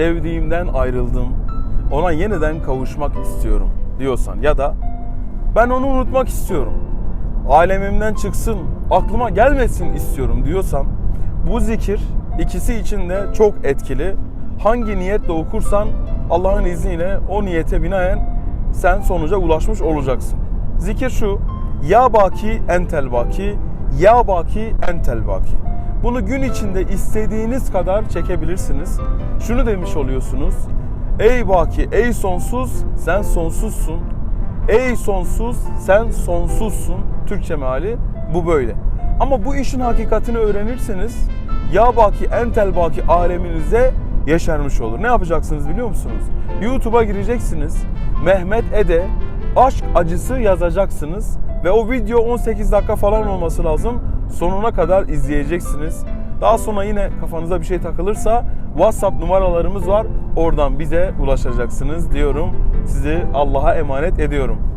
sevdiğimden ayrıldım. Ona yeniden kavuşmak istiyorum diyorsan ya da ben onu unutmak istiyorum. Alemimden çıksın, aklıma gelmesin istiyorum diyorsan bu zikir ikisi için de çok etkili. Hangi niyetle okursan Allah'ın izniyle o niyete binaen sen sonuca ulaşmış olacaksın. Zikir şu. Ya baki entel baki, ya baki entel baki. Bunu gün içinde istediğiniz kadar çekebilirsiniz. Şunu demiş oluyorsunuz. Ey baki, ey sonsuz, sen sonsuzsun. Ey sonsuz, sen sonsuzsun. Türkçe meali bu böyle. Ama bu işin hakikatini öğrenirseniz ya baki entel baki aleminize yeşermiş olur. Ne yapacaksınız biliyor musunuz? YouTube'a gireceksiniz. Mehmet Ede aşk acısı yazacaksınız ve o video 18 dakika falan olması lazım. Sonuna kadar izleyeceksiniz. Daha sonra yine kafanıza bir şey takılırsa WhatsApp numaralarımız var. Oradan bize ulaşacaksınız diyorum. Sizi Allah'a emanet ediyorum.